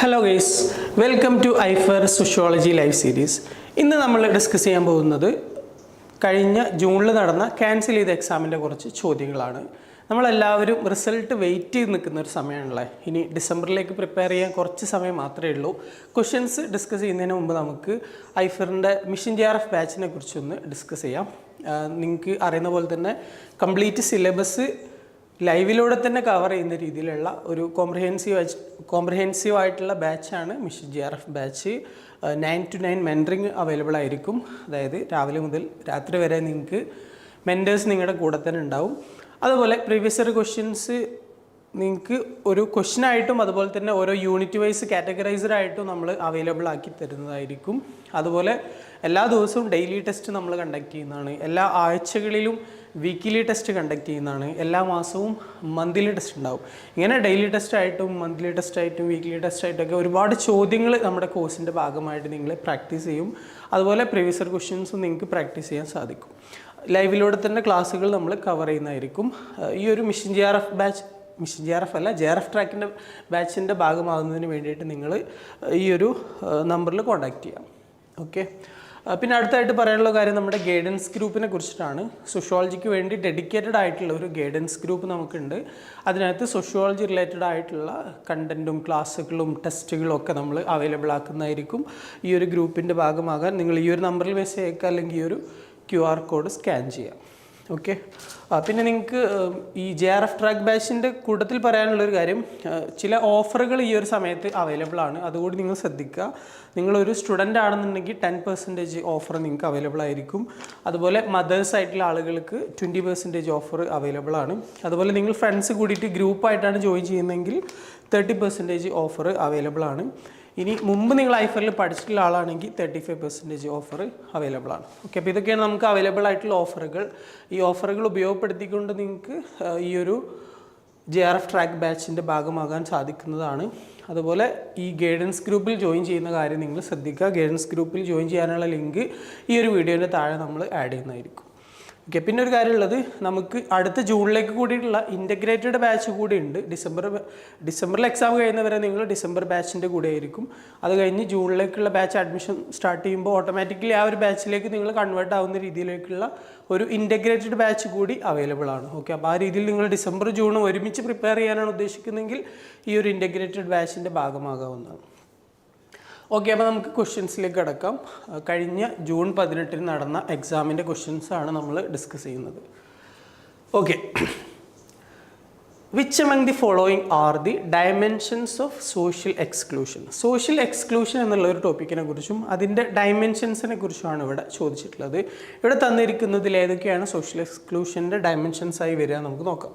Hello guys welcome to Aifer sociology live series ഇന്ന് നമ്മൾ discuss ചെയ്യാൻ പോകുന്നത് കഴിഞ്ഞ ജൂണിൽ നടന്ന ക്യാൻസൽ ചെയ്ത എക്സാമിന്റെ കുറച്ച് ചോദ്യങ്ങളാണ്. നമ്മളെല്ലാവരും റിസൾട്ട് വെയിറ്റ് ചെയ്ത് നിൽക്കുന്ന ഒരു സമയമാണല്ലേ? ഇനി ഡിസംബറിലേക്ക് പ്രിപ്പയർ ചെയ്യാൻ കുറച്ച് സമയം മാത്രമേ ഉള്ളൂ. ക്വസ്റ്റ്യൻസ് ഡിസ്കസ് ചെയ്യുന്നതിന് മുമ്പ് നമുക്ക് ഐഫറിന്റെ മിഷൻ ജെ ആർ എഫ് ബാച്ചിനെ കുറിച്ചൊന്ന് ഡിസ്കസ് ചെയ്യാം. നിങ്ങൾക്ക് അറിയുന്ന പോലെ തന്നെ കംപ്ലീറ്റ് സിലബസ് ലൈവിലൂടെ തന്നെ കവർ ചെയ്യുന്ന രീതിയിലുള്ള ഒരു കോംപ്രഹെൻസീവ് കോംപ്രഹെൻസീവ് ആയിട്ടുള്ള ബാച്ചാണ് mission G R F batch nine to nine mentoring available ആയിരിക്കും. അതായത് രാവിലെ മുതൽ രാത്രി വരെ നിങ്ങൾക്ക് മെന്റേഴ്സ് നിങ്ങളുടെ കൂടെ തന്നെ ഉണ്ടാവും. അതുപോലെ പ്രീവിയസ് ഇയർ ക്വസ്റ്റ്യൻസ് നിങ്ങൾക്ക് ഒരു ക്വസ്റ്റ്യൻ ആയിട്ടും അതുപോലെ തന്നെ ഓരോ യൂണിറ്റ് വൈസ് കാറ്റഗറൈസ്ഡ് ആയിട്ടും നമ്മൾ അവൈലബിൾ ആക്കി തരുന്നതായിരിക്കും. അതുപോലെ എല്ലാ ദിവസവും ഡെയിലി ടെസ്റ്റ് നമ്മൾ കണ്ടക്ട് ചെയ്യുന്നതാണ്. എല്ലാ ആഴ്ചകളിലും വീക്കിലി ടെസ്റ്റ് കണ്ടക്ട് ചെയ്യുന്നതാണ്. എല്ലാ മാസവും മന്ത്ലി ടെസ്റ്റ് ഉണ്ടാവും. ഇങ്ങനെ ഡെയിലി ടെസ്റ്റ് ആയിട്ടും മന്ത്ലി ടെസ്റ്റ് ആയിട്ടും വീക്ക്ലി ടെസ്റ്റ് ആയിട്ടൊക്കെ ഒരുപാട് ചോദ്യങ്ങൾ നമ്മുടെ കോഴ്സിന്റെ ഭാഗമായിട്ട് നിങ്ങൾ പ്രാക്ടീസ് ചെയ്യും. അതുപോലെ പ്രീവിയസ് ക്വസ്റ്റ്യൻസും നിങ്ങൾക്ക് പ്രാക്ടീസ് ചെയ്യാൻ സാധിക്കും. ലൈവിലൂടെ തന്നെ ക്ലാസ്സുകൾ നമ്മൾ കവർ ചെയ്യുന്നതായിരിക്കും. ഈ ഒരു mission G R F batch mission G R F അല്ല ജെ ആർ എഫ് ട്രാക്കിന്റെ ബാച്ചിന്റെ ഭാഗമാകുന്നതിന് വേണ്ടിയിട്ട് നിങ്ങൾ ഈ ഒരു നമ്പറിൽ കോൺടാക്റ്റ് ചെയ്യാം. ഓക്കെ പിന്നെ അടുത്തായിട്ട് പറയാനുള്ള കാര്യം നമ്മുടെ ഗൈഡൻസ് ഗ്രൂപ്പിനെ കുറിച്ചിട്ടാണ്. സോഷ്യോളജിക്ക് വേണ്ടി ഡെഡിക്കേറ്റഡ് ആയിട്ടുള്ള ഒരു ഗൈഡൻസ് ഗ്രൂപ്പ് നമുക്കുണ്ട്. അതിനകത്ത് സോഷ്യോളജി റിലേറ്റഡ് ആയിട്ടുള്ള കണ്ടന്റും ക്ലാസ്സുകളും ടെസ്റ്റുകളും ഒക്കെ നമ്മൾ അവൈലബിൾ ആക്കുന്നതായിരിക്കും ഈ ഒരു ഗ്രൂപ്പിന്റെ ഭാഗമാകാൻ. നിങ്ങൾ ഈ ഒരു നമ്പറിൽ മെസ്സേജ് അയക്കുക അല്ലെങ്കിൽ ഈ ഒരു ക്യു ആർ കോഡ് സ്കാൻ ചെയ്യുക. ഓക്കെ? പിന്നെ നിങ്ങൾക്ക് ഈ ജെ ആർ എഫ് ട്രാക്ക് ബാച്ചിന്റെ കൂട്ടത്തിൽ പറയാനുള്ളൊരു കാര്യം ചില ഓഫറുകൾ ഈ ഒരു സമയത്ത് അവൈലബിൾ ആണ്. അതുകൂടി നിങ്ങൾ ശ്രദ്ധിക്കുക. നിങ്ങളൊരു സ്റ്റുഡന്റ് ആണെന്നുണ്ടെങ്കിൽ ടെൻ പെർസെന്റേജ് ഓഫർ നിങ്ങൾക്ക് അവൈലബിൾ ആയിരിക്കും. അതുപോലെ മദേഴ്സ് ആയിട്ടുള്ള ആളുകൾക്ക് ട്വന്റി പെർസെന്റേജ് ഓഫർ അവൈലബിൾ ആണ്. അതുപോലെ നിങ്ങൾ ഫ്രണ്ട്സ് കൂടിയിട്ട് ഗ്രൂപ്പായിട്ടാണ് ജോയിൻ ചെയ്യുന്നതെങ്കിൽ തേർട്ടി പെർസെന്റേജ് ഓഫർ അവൈലബിൾ ആണ്. ഇനി മുമ്പ് നിങ്ങൾ ഐഫറിൽ പഠിച്ചിട്ടുള്ള ആളാണെങ്കിൽ thirty five percentage offer available ആണ്. ഓക്കെ അപ്പോൾ ഇതൊക്കെയാണ് നമുക്ക് അവൈലബിൾ ആയിട്ടുള്ള ഓഫറുകൾ ഈ ഓഫറുകൾ ഉപയോഗപ്പെടുത്തിക്കൊണ്ട് നിങ്ങൾക്ക് ഈ ഒരു ജെ ആർ എഫ് ട്രാക്ക് ബാച്ചിന്റെ ഭാഗമാകാൻ സാധിക്കുന്നതാണ്. അതുപോലെ ഈ ഗൈഡൻസ് ഗ്രൂപ്പിൽ ജോയിൻ ചെയ്യുന്ന കാര്യം നിങ്ങൾ ശ്രദ്ധിക്കുക. ഗൈഡൻസ് ഗ്രൂപ്പിൽ ജോയിൻ ചെയ്യാനുള്ള ലിങ്ക് ഈ ഒരു വീഡിയോന്റെ താഴെ നമ്മൾ ആഡ് ചെയ്യുന്നതായിരിക്കും. ഓക്കെ പിന്നെ ഒരു കാര്യമുള്ളത് നമുക്ക് അടുത്ത ജൂണിലേക്ക് കൂടിയിട്ടുള്ള ഇന്റഗ്രേറ്റഡ് ബാച്ച് കൂടി ഉണ്ട്. ഡിസംബർ ഡിസംബറിൽ എക്സാം കഴിയുന്നവരെ നിങ്ങൾ ഡിസംബർ ബാച്ചിന്റെ കൂടെ ആയിരിക്കും. അത് കഴിഞ്ഞ് ജൂണിലേക്കുള്ള ബാച്ച് അഡ്മിഷൻ സ്റ്റാർട്ട് ചെയ്യുമ്പോൾ ഓട്ടോമാറ്റിക്കലി ആ ഒരു ബാച്ചിലേക്ക് നിങ്ങൾ കൺവേർട്ട് ആവുന്ന രീതിയിലേക്കുള്ള ഒരു ഇന്റഗ്രേറ്റഡ് ബാച്ച് കൂടി അവൈലബിൾ ആണ്. ഓക്കെ അപ്പോൾ ആ രീതിയിൽ നിങ്ങൾ ഡിസംബർ ജൂൺ ഒരുമിച്ച് പ്രിപ്പയർ ചെയ്യാനാണ് ഉദ്ദേശിക്കുന്നതെങ്കിൽ ഈ ഒരു ഇന്റഗ്രേറ്റഡ് ബാച്ചിന്റെ ഭാഗമാകാവുന്നതാണ്. ഓക്കെ അപ്പോൾ നമുക്ക് ക്വസ്റ്റ്യൻസിലേക്ക് കിടക്കാം. കഴിഞ്ഞ ജൂൺ പതിനെട്ടിന് നടന്ന എക്സാമിന്റെ ആണ് നമ്മൾ ഡിസ്കസ് ചെയ്യുന്നത്. Okay. Which among the following are the dimensions of social exclusion social exclusion എന്നുള്ള ഒരു ടോപ്പിക്കിനെ കുറിച്ചും അതിന്റെ ഡയമെൻഷൻസിനെ കുറിച്ചുമാണ് ഇവിടെ ചോദിച്ചിട്ടുള്ളത്. ഇവിടെ തന്നിരിക്കുന്നതിൽ ഏതൊക്കെയാണ് സോഷ്യൽ എക്സ്ക്ലൂഷന്റെ ഡയമെൻഷൻസ് ആയി വരിക നമുക്ക് നോക്കാം.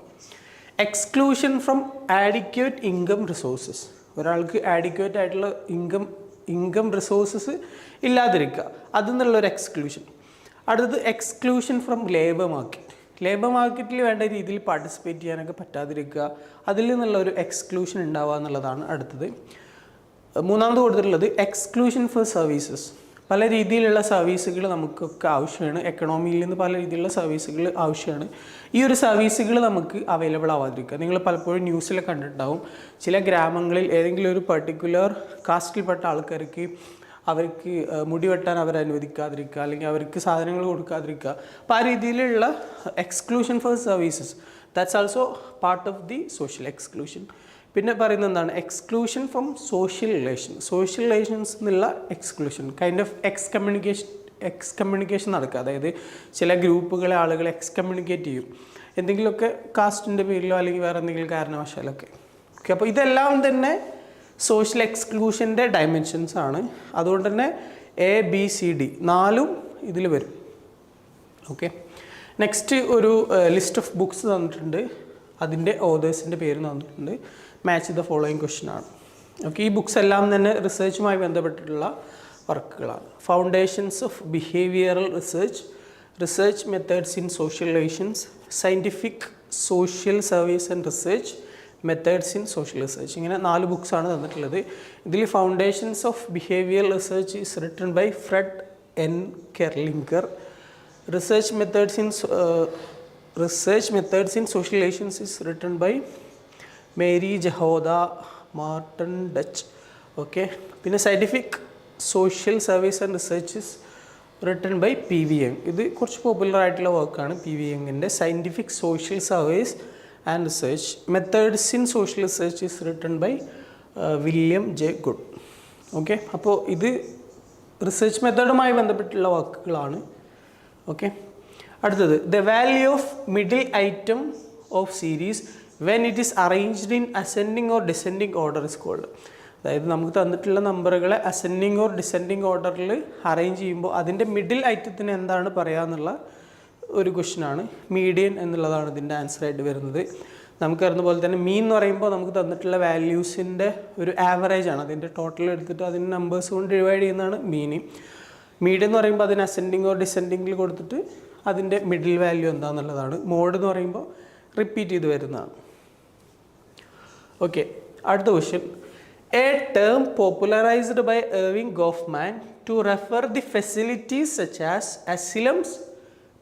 Exclusion from adequate income resources ഒരാൾക്ക് ആഡിക്വേറ്റ് ആയിട്ടുള്ള ഇൻകം ഇൻകം റിസോഴ്സസ് ഇല്ലാതിരിക്കുക. അതിൽ നിന്നുള്ളൊരു എക്സ്ക്ലൂഷൻ അടുത്തത് exclusion from labour market labour മാർക്കറ്റിൽ വേണ്ട രീതിയിൽ പാർട്ടിസിപ്പേറ്റ് ചെയ്യാനൊക്കെ പറ്റാതിരിക്കുക. അതിൽ നിന്നുള്ള ഒരു എക്സ്ക്ലൂഷൻ ഉണ്ടാവുക എന്നുള്ളതാണ് അടുത്തത്. മൂന്നാമത് കൊടുത്തിട്ടുള്ളത് എക്സ്ക്ലൂഷൻ ഫോർ സർവീസസ് പല രീതിയിലുള്ള സർവീസുകൾ നമുക്കൊക്കെ ആവശ്യമാണ്. എക്കണോമിയിൽ നിന്ന് പല രീതിയിലുള്ള സർവീസുകൾ ആവശ്യമാണ്. ഈ ഒരു സർവീസുകൾ നമുക്ക് അവൈലബിൾ ആവാതിരിക്കുക. നിങ്ങൾ പലപ്പോഴും ന്യൂസിലൊക്കെ കണ്ടിട്ടുണ്ടാവും. ചില ഗ്രാമങ്ങളിൽ ഏതെങ്കിലും ഒരു പർട്ടിക്കുലർ കാസ്റ്റിൽപ്പെട്ട ആൾക്കാർക്ക് അവർക്ക് മുടി വെട്ടാൻ അവർ അനുവദിക്കാതിരിക്കുക. അല്ലെങ്കിൽ അവർക്ക് സാധനങ്ങൾ കൊടുക്കാതിരിക്കുക. അപ്പോൾ ആ രീതിയിലുള്ള exclusion for services that's also part of the social exclusion പിന്നെ പറയുന്നത് എന്താണ്? Exclusion from social relation social relations എന്നുള്ള exclusion kind of excommunication excommunication നടക്കുക. അതായത് ചില ഗ്രൂപ്പുകളെ ആളുകൾ എക്സ് കമ്മ്യൂണിക്കേറ്റ് ചെയ്യും. എന്തെങ്കിലുമൊക്കെ കാസ്റ്റിന്റെ പേരിലോ അല്ലെങ്കിൽ വേറെ എന്തെങ്കിലും കാരണവശാലൊക്കെ. ഓക്കെ അപ്പോൾ ഇതെല്ലാം തന്നെ സോഷ്യൽ എക്സ്ക്ലൂഷന്റെ ഡയമെൻഷൻസ് ആണ്. അതുകൊണ്ട് തന്നെ എ ബി സി ഡി നാലും ഇതിൽ വരും. ഓക്കെ നെക്സ്റ്റ് ഒരു ലിസ്റ്റ് ഓഫ് ബുക്സ് തന്നിട്ടുണ്ട്. അതിന്റെ ഓതേഴ്സിന്റെ പേര് തന്നിട്ടുണ്ട്. മാച്ച് ദ ഫോളോയിങ് ക്വസ്റ്റ്യൻ ആണ്. ഓക്കെ ഈ ബുക്സ് എല്ലാം തന്നെ റിസർച്ചുമായി ബന്ധപ്പെട്ടിട്ടുള്ള വർക്കുകളാണ്. Foundations of behavioural research research methods in social relations scientific social service and research methods in social research ഇങ്ങനെ നാല് ബുക്സാണ് തന്നിട്ടുള്ളത്. ഇതിൽ foundations of behaviour research is written by Fred N Kerlinger research methods in research methods in social relations is written by Mary Jahoda Morton Deutsch. Okay. പിന്നെ scientific social service and researches written by P V M ഇത് കുറച്ച് popular ആയിട്ടുള്ള വർക്കാണ് P V എങ്ങിന്റെ scientific social service and research methods in social research is written by William J Goode okay. അപ്പോൾ ഇത് research മെത്തേഡുമായി ബന്ധപ്പെട്ടുള്ള വർക്കുകളാണ് ഓക്കെ. അടുത്തത് the value of middle item of series when it is arranged in ascending or descending order is called അതായത് നമുക്ക് തന്നിട്ടുള്ള നമ്പറുകളെ അസെൻഡിങ് ഓർ ഡിസെൻഡിങ് ഓർഡറിൽ അറേഞ്ച് ചെയ്യുമ്പോൾ അതിന്റെ മിഡിൽ ഐറ്റത്തിന് എന്താണ് പറയാമെന്നുള്ള ഒരു ക്വസ്റ്റ്യനാണ് മീഡിയൻ എന്നുള്ളതാണ് ഇതിന്റെ ആൻസർ ആയിട്ട് വരുന്നത്. നമുക്കറിയുന്ന പോലെ തന്നെ മീൻ എന്ന് പറയുമ്പോൾ നമുക്ക് തന്നിട്ടുള്ള വാല്യൂസിന്റെ ഒരു ആവറേജ് ആണ്. അതിന്റെ ടോട്ടൽ എടുത്തിട്ട് അതിന്റെ നമ്പേഴ്സ് കൊണ്ട് ഡിവൈഡ് ചെയ്യുന്നതാണ് മീനിങ് മീഡിയം എന്ന് പറയുമ്പോൾ അതിന് അസെൻഡിങ് ഓർ ഡിസെൻഡിങ്ങിൽ കൊടുത്തിട്ട് അതിന്റെ മിഡിൽ വാല്യൂ എന്താണെന്നുള്ളതാണ് മോഡ് എന്ന് പറയുമ്പോൾ റിപ്പീറ്റ് ചെയ്ത് വരുന്നതാണ്. ഓക്കെ അടുത്ത question a term popularised by Erving Goffman to refer the facilities such as asylums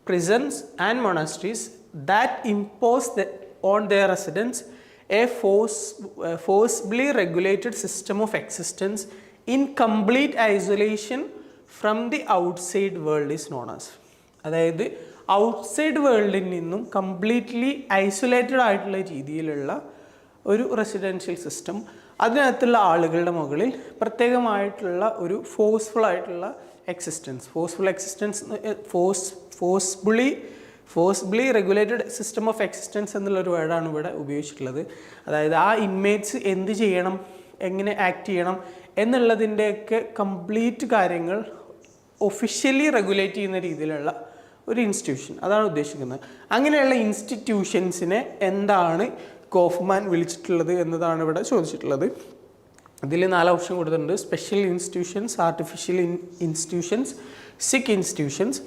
and monasteries that impose the, on their residents a force, uh, forcibly regulated system of existence in complete isolation from the outside world is known as അതായത് outside വേൾഡിൽ നിന്നും completely isolated ആയിട്ടുള്ള രീതിയിലുള്ള ഒരു residential system അതിനകത്തുള്ള ആളുകളുടെ മുകളിൽ പ്രത്യേകമായിട്ടുള്ള ഒരു ഫോഴ്സ്ഫുൾ ആയിട്ടുള്ള existence forceful existence force forcibly forcibly regulated system of existence എന്നുള്ളൊരു വേർഡാണ് ഇവിടെ ഉപയോഗിച്ചിട്ടുള്ളത്. അതായത് ആ ഇൻമേറ്റ്സ് എന്ത് ചെയ്യണം എങ്ങനെ ആക്ട് ചെയ്യണം എന്നുള്ളതിന്റെയൊക്കെ കംപ്ലീറ്റ് കാര്യങ്ങൾ ഒഫീഷ്യലി റെഗുലേറ്റ് ചെയ്യുന്ന രീതിയിലുള്ള ഒരു ഇൻസ്റ്റിറ്റ്യൂഷൻ അതാണ് ഉദ്ദേശിക്കുന്നത്. അങ്ങനെയുള്ള ഇൻസ്റ്റിറ്റ്യൂഷൻസിനെ എന്താണ് കോഫ്മാൻ വിളിച്ചിട്ടുള്ളത് എന്നതാണ് ഇവിടെ ചോദിച്ചിട്ടുള്ളത്. ഇതിൽ നാല് ഓപ്ഷൻ കൊടുത്തിട്ടുണ്ട്. Special institutions artificial institutions sick institutions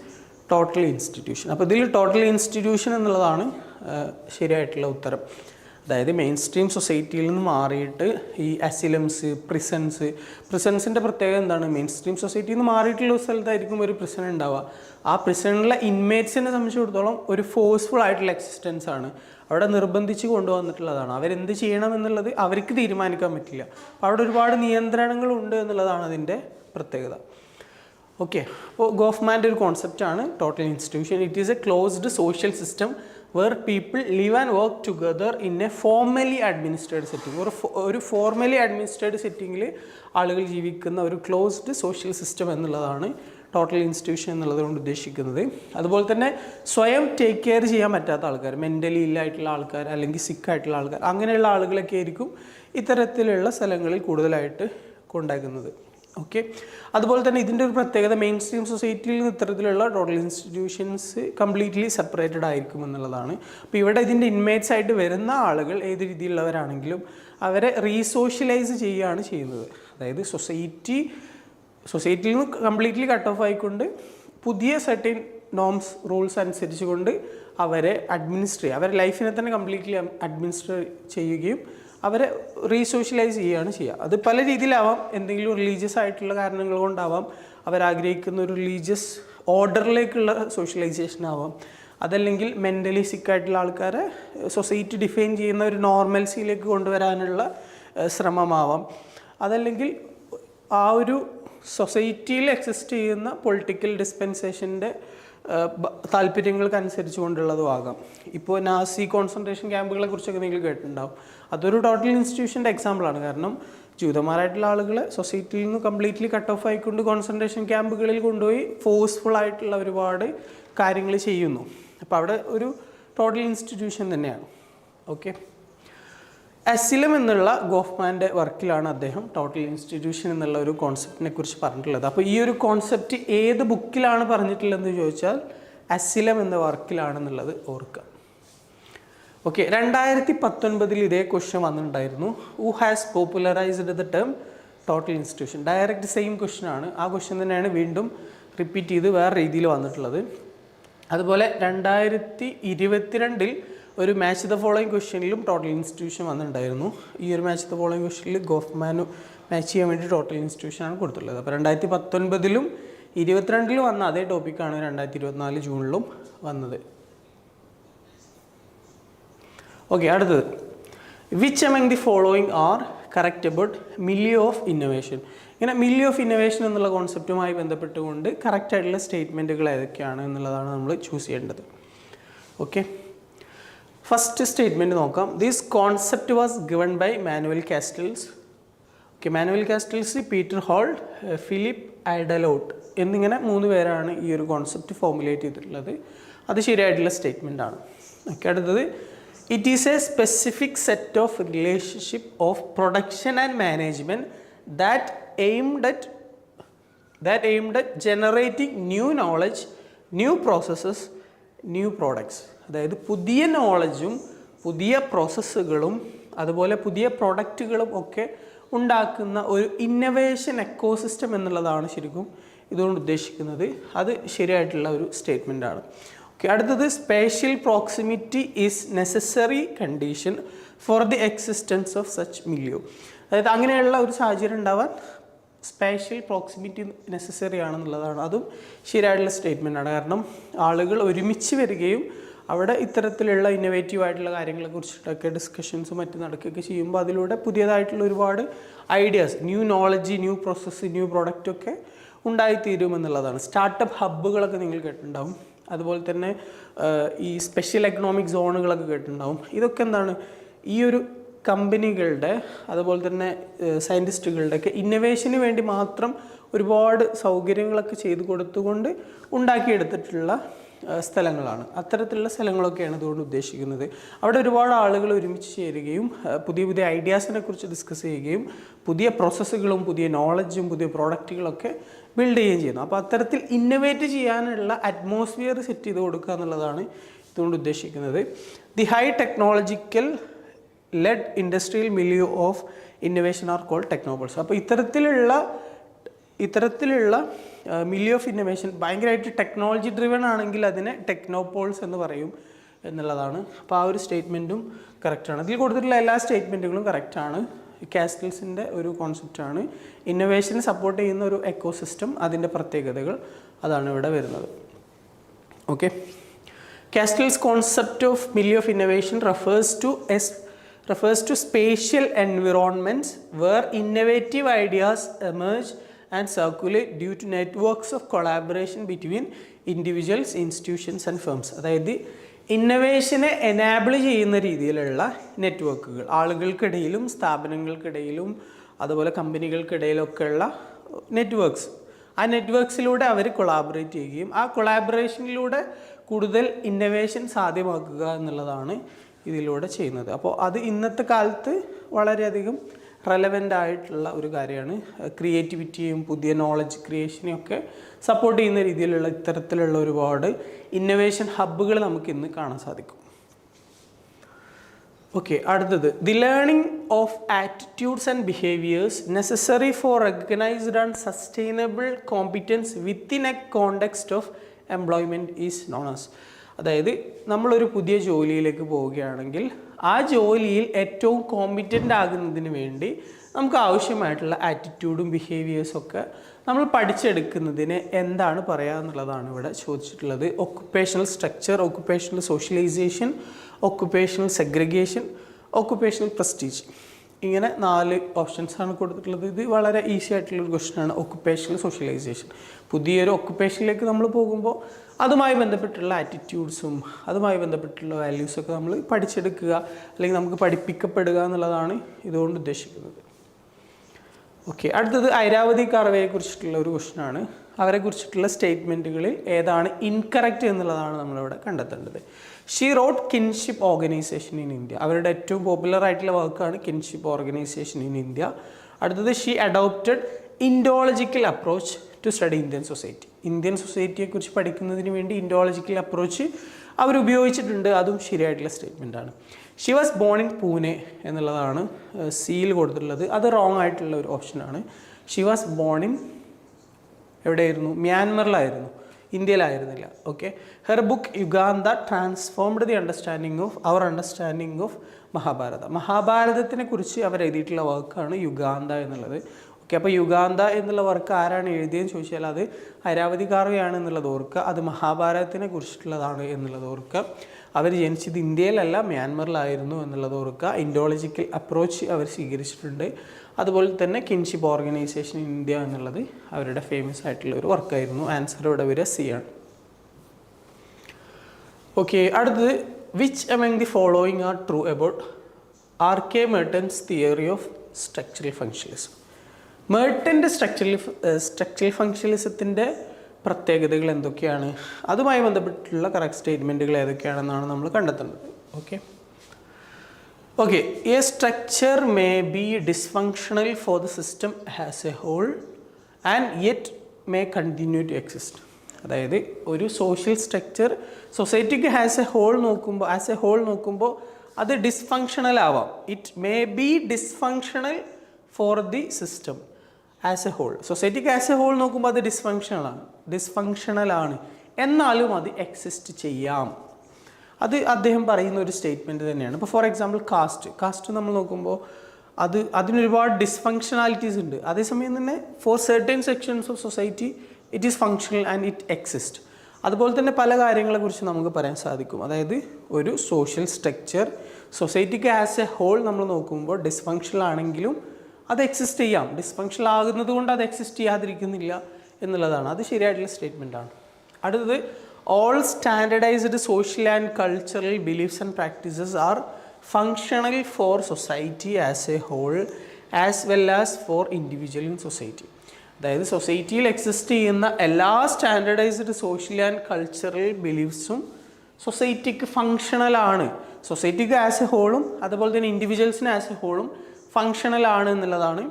total institution അപ്പോൾ ഇതിൽ ടോട്ടൽ ഇൻസ്റ്റിറ്റ്യൂഷൻ എന്നുള്ളതാണ് ശരിയായിട്ടുള്ള ഉത്തരം. അതായത് മെയിൻ സ്ട്രീം സൊസൈറ്റിയിൽ നിന്ന് മാറിയിട്ട് ഈ അസിലംസ് പ്രിസൻസ് പ്രിസൻസിന്റെ പ്രത്യേകത എന്താണ്? മെയിൻ സ്ട്രീം സൊസൈറ്റിയിൽ നിന്ന് മാറിയിട്ടുള്ള സ്ഥലത്തായിരിക്കും ഒരു പ്രിസൺ ഉണ്ടാവുക. ആ പ്രിസണിലെ ഇൻമേറ്റ്സിനെ സംബന്ധിച്ചിടത്തോളം ഒരു ഫോഴ്സ്ഫുൾ ആയിട്ടുള്ള എക്സിസ്റ്റൻസ് ആണ്. അവിടെ നിർബന്ധിച്ച് കൊണ്ടുവന്നിട്ടുള്ളതാണ്. അവരെന്ത് ചെയ്യണം എന്നുള്ളത് അവർക്ക് തീരുമാനിക്കാൻ പറ്റില്ല. അപ്പോൾ അവിടെ ഒരുപാട് നിയന്ത്രണങ്ങളുണ്ട് എന്നുള്ളതാണ് അതിന്റെ പ്രത്യേകത. ഓക്കെ. അപ്പോൾ ഗോഫ്മാന്റെ ഒരു കോൺസെപ്റ്റാണ് total institution it is a closed social system where people live and work together in a formally administered setting ഒരു ഒരു ഫോർമലി അഡ്മിനിസ്ട്രേഡ് സെറ്റിങ്ങിൽ ആളുകൾ ജീവിക്കുന്ന ഒരു ക്ലോസ്ഡ് സോഷ്യൽ സിസ്റ്റം എന്നുള്ളതാണ് ടോട്ടൽ ഇൻസ്റ്റിറ്റ്യൂഷൻ എന്നുള്ളത് കൊണ്ട് ഉദ്ദേശിക്കുന്നത്. അതുപോലെ തന്നെ സ്വയം ടേക്ക് കെയർ ചെയ്യാൻ പറ്റാത്ത ആൾക്കാർ മെന്റലി ഇല്ലായിട്ടുള്ള ആൾക്കാർ അല്ലെങ്കിൽ സിക്കായിട്ടുള്ള ആൾക്കാർ അങ്ങനെയുള്ള ആളുകളൊക്കെ ആയിരിക്കും ഇത്തരത്തിലുള്ള സ്ഥലങ്ങളിൽ കൂടുതലായിട്ട് കൊണ്ടാക്കുന്നത്. ഓക്കെ അതുപോലെ തന്നെ ഇതിന്റെ ഒരു പ്രത്യേകത മെയിൻ സ്ട്രീം സൊസൈറ്റിയിൽ നിന്ന് ഇത്തരത്തിലുള്ള ടോട്ടൽ ഇൻസ്റ്റിറ്റ്യൂഷൻസ് കംപ്ലീറ്റ്ലി സെപ്പറേറ്റഡ് ആയിരിക്കും എന്നുള്ളതാണ്. അപ്പോൾ ഇവിടെ ഇതിന്റെ ഇൻമേറ്റ്സ് ആയിട്ട് വരുന്ന ആളുകൾ ഏത് രീതിയിലുള്ളവരാണെങ്കിലും അവരെ റീസോഷ്യലൈസ് ചെയ്യുകയാണ് ചെയ്യുന്നത്. അതായത് സൊസൈറ്റി സൊസൈറ്റിയിൽ നിന്ന് കംപ്ലീറ്റ്ലി കട്ട് ഓഫ് ആയിക്കൊണ്ട് പുതിയ സെർട്ടിൻ നോംസ് റൂൾസ് അനുസരിച്ചുകൊണ്ട് അവരെ അഡ്മിനിസ്റ്റർ ചെയ്യുക. അവരെ ലൈഫിനെ തന്നെ കംപ്ലീറ്റ്ലി അഡ്മിനിസ്റ്റർ ചെയ്യുകയും അവരെ റീസോഷ്യലൈസ് ചെയ്യുകയാണ് ചെയ്യുക. അത് പല രീതിയിലാവാം. എന്തെങ്കിലും റിലീജിയസ് ആയിട്ടുള്ള കാരണങ്ങൾ കൊണ്ടാവാം. അവരാഗ്രഹിക്കുന്ന ഒരു റിലീജിയസ് ഓർഡറിലേക്കുള്ള സോഷ്യലൈസേഷൻ ആവാം. അതല്ലെങ്കിൽ മെന്റലി സിക്കായിട്ടുള്ള ആൾക്കാരെ സൊസൈറ്റി ഡിഫൈൻ ചെയ്യുന്ന ഒരു നോർമൽസിയിലേക്ക് കൊണ്ടുവരാനുള്ള ശ്രമമാവാം. അതല്ലെങ്കിൽ ആ ഒരു സൊസൈറ്റിയിൽ എക്സിസ്റ്റ് ചെയ്യുന്ന പൊളിറ്റിക്കൽ ഡിസ്പെൻസേഷന്റെ താല്പര്യങ്ങൾക്ക് അനുസരിച്ച് കൊണ്ടുള്ളതും ആകാം ഇപ്പോൾ നാസി കോൺസെൻട്രേഷൻ ക്യാമ്പുകളെ കുറിച്ചൊക്കെ നിങ്ങൾ കേട്ടിട്ടുണ്ടാവും. അതൊരു ടോട്ടൽ ഇൻസ്റ്റിറ്റ്യൂഷന്റെ എക്സാമ്പിളാണ് കാരണം ജൂതന്മാരായിട്ടുള്ള ആളുകളെ സൊസൈറ്റിയിൽ നിന്ന് കംപ്ലീറ്റ്ലി കട്ട് ഓഫ് ആയിക്കൊണ്ട് കോൺസെൻട്രേഷൻ ക്യാമ്പുകളിൽ കൊണ്ടുപോയി ഫോഴ്സ്ഫുൾ ആയിട്ടുള്ള ഒരുപാട് കാര്യങ്ങൾ ചെയ്യുന്നു. അപ്പോൾ അവിടെ ഒരു ടോട്ടൽ ഇൻസ്റ്റിറ്റ്യൂഷൻ തന്നെയാണ്. ഓക്കെ അസിലം എന്നുള്ള ഗോഫ്മാന്റെ വർക്കിലാണ് അദ്ദേഹം ടോട്ടൽ ഇൻസ്റ്റിറ്റ്യൂഷൻ എന്നുള്ള ഒരു കോൺസെപ്റ്റിനെ കുറിച്ച് പറഞ്ഞിട്ടുള്ളത്. അപ്പോൾ ഈ ഒരു കോൺസെപ്റ്റ് ഏത് ബുക്കിലാണ് പറഞ്ഞിട്ടുള്ളതെന്ന് ചോദിച്ചാൽ അസിലം എന്ന വർക്കിലാണെന്നുള്ളത് ഓർക്കുക. ഓക്കെ രണ്ടായിരത്തി പത്തൊൻപതിൽ ഇതേ ക്വസ്റ്റ്യൻ വന്നിട്ടുണ്ടായിരുന്നു. Who has popularised the term total institution direct same question ആണ്. ആ ക്വസ്റ്റ്യൻ തന്നെയാണ് വീണ്ടും റിപ്പീറ്റ് ചെയ്ത് വേറെ രീതിയിൽ വന്നിട്ടുള്ളത്. അതുപോലെ രണ്ടായിരത്തി ഇരുപത്തിരണ്ടിൽ ഒരു മാച്ച് ദ ഫോളോയിങ് ക്വസ്റ്റ്യനിലും ടോട്ടൽ ഇൻസ്റ്റിറ്റ്യൂഷൻ വന്നിട്ടുണ്ടായിരുന്നു. ഈ ഒരു മാച്ച് ദ ഫോളോയിങ് ക്വസ്റ്റ്യനിൽ ഗോഫ്മാനു മാച്ച് ചെയ്യാൻ വേണ്ടി ടോട്ടൽ ഇൻസ്റ്റിറ്റ്യൂഷനാണ് കൊടുത്തുള്ളത് അപ്പോൾ രണ്ടായിരത്തി പത്തൊൻപതിലും ഇരുപത്തിരണ്ടിലും വന്ന അതേ ടോപ്പിക്കാണ് രണ്ടായിരത്തി ഇരുപത്തിനാല് ജൂണിലും വന്നത്. ഓക്കെ അടുത്തത്. Which among the following are correct about milieu of innovation ഇങ്ങനെ മില്ലി ഓഫ് ഇന്നോവേഷൻ എന്നുള്ള കോൺസെപ്റ്റുമായി ബന്ധപ്പെട്ടുകൊണ്ട് കറക്റ്റ് ആയിട്ടുള്ള സ്റ്റേറ്റ്മെന്റുകൾ ഏതൊക്കെയാണ് എന്നുള്ളതാണ് നമ്മൾ ചൂസ് ചെയ്യേണ്ടത്. ഓക്കെ ഫസ്റ്റ് സ്റ്റേറ്റ്മെന്റ് നോക്കാം. These concept was given by Manuel Castells okay Manuel Castells Peter Hall Philip Aydalot എന്നിങ്ങനെ മൂന്ന് പേരാണ് ഈ ഒരു കോൺസെപ്റ്റ് ഫോമുലേറ്റ് ചെയ്തിട്ടുള്ളത്. അത് ശരിയായിട്ടുള്ള സ്റ്റേറ്റ്മെന്റ് ആണ്. ഓക്കെ അടുത്തത്. It is a specific set of relationship of production and management that aimed at that aimed at generating new knowledge new processes new products അതായത് പുതിയ നോളജും പുതിയ പ്രോസസ്സുകളും അതുപോലെ പുതിയ പ്രൊഡക്റ്റുകളും ഒക്കെ ഉണ്ടാക്കുന്ന ഒരു ഇന്നവേഷൻ എക്കോസിസ്റ്റം എന്നുള്ളതാണ് ശരിക്കും ഇതുകൊണ്ട് ഉദ്ദേശിക്കുന്നത്. അത് ശരിയായിട്ടുള്ള ഒരു സ്റ്റേറ്റ്മെന്റ് ആണ്. ഓക്കെ അടുത്തത് spatial proximity is necessary condition for the existence of such milieu അതായത് അങ്ങനെയുള്ള ഒരു സാഹചര്യം ഉണ്ടാവാൻ സ്പേഷ്യൽ പ്രോക്സിമിറ്റി നെസസറി ആണെന്നുള്ളതാണ്. അതും ശരിയായിട്ടുള്ള സ്റ്റേറ്റ്മെന്റ് ആണ്. കാരണം ആളുകൾ ഒരുമിച്ച് വരികയും അവിടെ ഇത്തരത്തിലുള്ള ഇന്നോവേറ്റീവ് ആയിട്ടുള്ള കാര്യങ്ങളെ കുറിച്ചിട്ടൊക്കെ ഡിസ്കഷൻസ് മറ്റും നടക്കുകയൊക്കെ ചെയ്യുമ്പോൾ അതിലൂടെ പുതിയതായിട്ടുള്ള ഒരുപാട് ideas new knowledge new process new product ഒക്കെ ഉണ്ടായിത്തീരുമെന്നുള്ളതാണ് സ്റ്റാർട്ടപ്പ് ഹബ്ബുകളൊക്കെ നിങ്ങൾ കേട്ടിട്ടുണ്ടാവും. അതുപോലെ തന്നെ ഈ സ്പെഷ്യൽ എക്കണോമിക് സോണുകളൊക്കെ കേട്ടിട്ടുണ്ടാവും. ഇതൊക്കെ എന്താണ്? ഈ ഒരു കമ്പനികളുടെ അതുപോലെ തന്നെ സയന്റിസ്റ്റുകളുടെയൊക്കെ ഇന്നവേഷന് വേണ്ടി മാത്രം ഒരുപാട് സൗകര്യങ്ങളൊക്കെ ചെയ്തു കൊടുത്തുകൊണ്ട് ഉണ്ടാക്കിയെടുത്തിട്ടുള്ള സ്ഥലങ്ങളാണ്. അത്തരത്തിലുള്ള സ്ഥലങ്ങളൊക്കെയാണ് ഇതുകൊണ്ട് ഉദ്ദേശിക്കുന്നത്. അവിടെ ഒരുപാട് ആളുകൾ ഒരുമിച്ച് ചേരുകയും പുതിയ പുതിയ ഐഡിയാസിനെ കുറിച്ച് ഡിസ്കസ് ചെയ്യുകയും പുതിയ പ്രോസസ്സുകളും പുതിയ നോളജും പുതിയ പ്രോഡക്റ്റുകളൊക്കെ ബിൽഡ് ചെയ്യുകയും ചെയ്യുന്നു. അപ്പോൾ അത്തരത്തിൽ ഇന്നോവേറ്റ് ചെയ്യാനുള്ള അറ്റ്മോസ്ഫിയർ സെറ്റ് ചെയ്ത് കൊടുക്കുക എന്നുള്ളതാണ് ഇതുകൊണ്ട് ഉദ്ദേശിക്കുന്നത്. The high technological led industrial milieu of innovation are called technopoles അപ്പോൾ ഇത്തരത്തിലുള്ള ഇത്തരത്തിലുള്ള മില്ലി ഓഫ് ഇന്നോവേഷൻ ഭയങ്കരമായിട്ട് ടെക്നോളജി ഡ്രിവൺ ആണെങ്കിൽ അതിനെ ടെക്നോപോൾസ് എന്ന് പറയും എന്നുള്ളതാണ്. അപ്പോൾ ആ ഒരു സ്റ്റേറ്റ്മെന്റും കറക്റ്റാണ് ഇതിൽ കൊടുത്തിട്ടുള്ള എല്ലാ സ്റ്റേറ്റ്മെന്റുകളും കറക്റ്റാണ് കാസ്റ്റൽസിന്റെ ഒരു കോൺസെപ്റ്റാണ് ഇന്നോവേഷനെ സപ്പോർട്ട് ചെയ്യുന്ന ഒരു എക്കോസിസ്റ്റം അതിന്റെ പ്രത്യേകതകൾ അതാണ് ഇവിടെ വരുന്നത്. Okay Castells concept of milieu of innovation refers to S refers to spatial environments where innovative ideas emerge and circulate due to networks of collaboration between individuals, institutions and firms. അതായത് ഇന്നവേഷനെ enable ചെയ്യുന്ന രീതിയിലുള്ള നെറ്റ്വർക്കുകൾ ആളുകൾക്കിടയിലും സ്ഥാപനങ്ങൾക്കിടയിലും അതുപോലെ കമ്പനികൾക്കിടയിലൊക്കെ ഉള്ള networks ആ നെറ്റ്വർക്ക്സിലൂടെ അവർ collaborate ചെയ്യുകയും ആ കൊളാബറേഷനിലൂടെ കൂടുതൽ ഇന്നവേഷൻ സാധ്യമാക്കുക എന്നുള്ളതാണ് ഇതിലൂടെ ചെയ്യുന്നത്. അപ്പോൾ അത് ഇന്നത്തെ കാലത്ത് വളരെയധികം റെലവന്റ് ആയിട്ടുള്ള ഒരു കാര്യമാണ്. ക്രിയേറ്റിവിറ്റിയും പുതിയ നോളജ് ക്രിയേഷനെയും ഒക്കെ സപ്പോർട്ട് ചെയ്യുന്ന രീതിയിലുള്ള ഇത്തരത്തിലുള്ള ഒരുപാട് ഇന്നൊവേഷൻ ഹബ്ബുകൾ നമുക്ക് ഇന്ന് കാണാൻ സാധിക്കും. ഓക്കെ അടുത്തത്. The learning of attitudes and behaviours necessary for recognised and sustainable competence within a context of employment is known as അതായത് നമ്മളൊരു പുതിയ ജോലിയിലേക്ക് പോവുകയാണെങ്കിൽ ആ ജോലിയിൽ ഏറ്റവും കോമ്പിറ്റന്റ് ആകുന്നതിന് വേണ്ടി നമുക്ക് ആവശ്യമായിട്ടുള്ള ആറ്റിറ്റ്യൂഡും ബിഹേവിയേഴ്സും ഒക്കെ നമ്മൾ പഠിച്ചെടുക്കുന്നതിന് എന്താണ് പറയുക എന്നുള്ളതാണ് ഇവിടെ ചോദിച്ചിട്ടുള്ളത്. Occupational structure occupational socialisation occupational segregation occupational prestige ഇങ്ങനെ നാല് ഓപ്ഷൻസ് ആണ് കൊടുത്തിട്ടുള്ളത്. ഇത് വളരെ ഈസി ആയിട്ടുള്ളൊരു ക്വസ്റ്റ്യൻ ആണ്. ഒക്കുപ്പേഷണൽ സോഷ്യലൈസേഷൻ പുതിയൊരു ഒക്കുപ്പേഷനിലേക്ക് നമ്മൾ പോകുമ്പോൾ അതുമായി ബന്ധപ്പെട്ടുള്ള ആറ്റിറ്റ്യൂഡ്സും അതുമായി ബന്ധപ്പെട്ടുള്ള വാല്യൂസൊക്കെ നമ്മൾ പഠിച്ചെടുക്കുക അല്ലെങ്കിൽ നമുക്ക് പഠിപ്പിക്കപ്പെടുക എന്നുള്ളതാണ് ഇതുകൊണ്ട് ഉദ്ദേശിക്കുന്നത്. ഓക്കെ അടുത്തത് ഐരാവതി കറവയെ കുറിച്ചിട്ടുള്ള ഒരു ക്വസ്റ്റ്യൻ ആണ് അവരെ കുറിച്ചിട്ടുള്ള സ്റ്റേറ്റ്മെന്റുകളിൽ ഏതാണ് ഇൻകറക്റ്റ് എന്നുള്ളതാണ് നമ്മളിവിടെ കണ്ടെത്തേണ്ടത്. She wrote kinship organisation in India അവരുടെ ഏറ്റവും പോപ്പുലർ ആയിട്ടുള്ള വർക്കാണ് കിൻഷിപ്പ് ഓർഗനൈസേഷൻ ഇൻ ഇന്ത്യ അടുത്തത് she adopted Indological approach to study Indian society Indian സൊസൈറ്റിയെക്കുറിച്ച് പഠിക്കുന്നതിന് വേണ്ടി ഇൻഡോളജിക്കൽ അപ്രോച്ച് അവർ ഉപയോഗിച്ചിട്ടുണ്ട് അതും ശരിയായിട്ടുള്ള സ്റ്റേറ്റ്മെന്റ് ആണ്. She was born in Pune എന്നുള്ളതാണ് സീൽ കൊടുത്തിട്ടുള്ളത്. അത് റോങ് ആയിട്ടുള്ള ഒരു ഓപ്ഷനാണ് ഷി വാസ് ബോൺ ഇൻ എവിടെയായിരുന്നു? മ്യാൻമറിലായിരുന്നു. ഇന്ത്യയിലായിരുന്നില്ല. Okay her book Yuganta transformed the understanding of our understanding of Mahabharata മഹാഭാരതത്തിനെ കുറിച്ച് അവർ എഴുതിയിട്ടുള്ള വർക്കാണ് യുഗാന്ത എന്നുള്ളത്. ഓക്കെ അപ്പോൾ യുഗാന്ത എന്നുള്ള വർക്ക് ആരാണ് എഴുതിയെന്ന് ചോദിച്ചാൽ അത് അരാവതി കാർവയാണ് എന്നുള്ളത് ഓർക്കുക. അത് മഹാഭാരതത്തിനെ കുറിച്ചിട്ടുള്ളതാണ് എന്നുള്ളത് ഓർക്കുക. അവർ ജനിച്ചത് ഇന്ത്യയിലല്ല മ്യാൻമറിലായിരുന്നു എന്നുള്ളത് ഓർക്കുക. ഇൻഡോളജിക്കൽ അപ്രോച്ച് അവർ സ്വീകരിച്ചിട്ടുണ്ട്. അതുപോലെ തന്നെ കിൻഷിപ്പ് ഓർഗനൈസേഷൻ ഇന്ത്യ എന്നുള്ളത് അവരുടെ ഫേമസ് ആയിട്ടുള്ള ഒരു വർക്കായിരുന്നു ആൻസർ ഇവിടെ വരിക സി ആണ്. ഓക്കെ അടുത്തത് which among the following are true about R K Merton's theory of structural functionism മേർട്ടന്റെ structural structural ഫങ്ഷണലിസത്തിന്റെ പ്രത്യേകതകൾ എന്തൊക്കെയാണ്? അതുമായി ബന്ധപ്പെട്ടിട്ടുള്ള കറക്റ്റ് സ്റ്റേറ്റ്മെന്റുകൾ ഏതൊക്കെയാണെന്നാണ് നമ്മൾ കണ്ടെത്തേണ്ടത് okay okay a structure may be dysfunctional for the system has a whole and yet may continue to exist അതായത് ഒരു സോഷ്യൽ സ്ട്രക്ചർ സൊസൈറ്റിക്ക് ഹാസ് എ ഹോൾ നോക്കുമ്പോൾ ആസ് എ ഹോൾ നോക്കുമ്പോൾ അത് ഡിസ്ഫങ്ഷണൽ ആവാം. It may be dysfunctional for the system as a whole സൊസൈറ്റിക്ക് as a whole നോക്കുമ്പോൾ അത് ഡിസ്ഫങ്ഷണലാണ് ഡിസ്ഫങ്ഷണലാണ് എന്നാലും അത് എക്സിസ്റ്റ് ചെയ്യാം. അത് അദ്ദേഹം പറയുന്ന ഒരു സ്റ്റേറ്റ്മെന്റ് തന്നെയാണ്. ഇപ്പോൾ ഫോർ എക്സാമ്പിൾ കാസ്റ്റ് കാസ്റ്റ് നമ്മൾ നോക്കുമ്പോൾ അത് അതിനൊരുപാട് ഡിസ്ഫങ്ഷണാലിറ്റീസ് ഉണ്ട്. അതേസമയം തന്നെ for certain sections of society it is functional and it exist അതുപോലെ തന്നെ പല കാര്യങ്ങളെക്കുറിച്ച് നമുക്ക് പറയാൻ സാധിക്കും. അതായത് ഒരു സോഷ്യൽ സ്ട്രക്ചർ സൊസൈറ്റിക്ക് ആസ് എ ഹോൾ നമ്മൾ നോക്കുമ്പോൾ ഡിസ്ഫങ്ഷണൽ ആണെങ്കിലും അത് എക്സിസ്റ്റ് ചെയ്യാം. ഡിസ്ഫങ്ഷണൽ ആകുന്നത് കൊണ്ട് അത് എക്സിസ്റ്റ് ചെയ്യാതിരിക്കുന്നില്ല എന്നുള്ളതാണ്. അത് ശരിയായിട്ടുള്ള സ്റ്റേറ്റ്മെന്റ് ആണ്. അടുത്തത് all standardised social and cultural beliefs and practices are functional for society as a whole as well as for individual in society അതായത് സൊസൈറ്റിയിൽ എക്സിസ്റ്റ് ചെയ്യുന്ന എല്ലാ സ്റ്റാൻഡർഡൈസ്ഡ് സോഷ്യൽ ആൻഡ് കൾച്ചറൽ ബിലീഫ്സും സൊസൈറ്റിക്ക് ഫങ്ഷണലാണ് സൊസൈറ്റിക്ക് ആസ് എ ഹോളും അതുപോലെ തന്നെ ഇൻഡിവിജ്വൽസിന് ആസ് എ ഹോളും ഫങ്ഷണൽ ആണ് എന്നുള്ളതാണ്